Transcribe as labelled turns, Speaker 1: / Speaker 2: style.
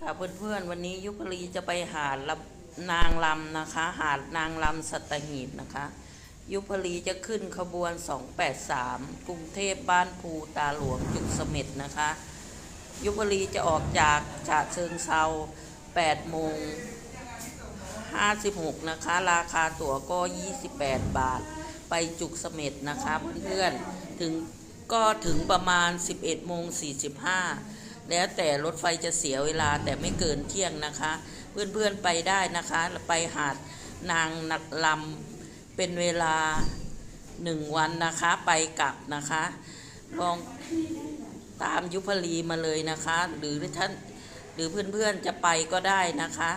Speaker 1: ค่ะเพื่อนๆวันนี้ยุพรีจะไปหาดนางลำนะคะ หาดนางลำสัตหีบนะคะ ยุพรีจะขึ้นขบวน 283 กรุงเทพบ้านภูตาหลวงจุดเสม็ดนะคะ ยุพรีจะออกจากฉะเชิงเซา8โมง56 นะคะ ราคาตั๋วก็ 28 บาท ไปจุกเสม็ดนะคะเพื่อนๆถึงก็ถึงประมาณ 11โมง45 แล้วแต่รถไฟจะเสียเวลาแต่ไม่เกินเที่ยงนะคะ เพื่อนๆไปได้นะคะ ไปหาดนางนักลำเป็นเวลาหนึ่งวันนะคะ ไปกลับนะคะ ลองตามยุพลีมาเลยนะคะ หรือท่านหรือเพื่อนๆจะไปก็ได้นะคะ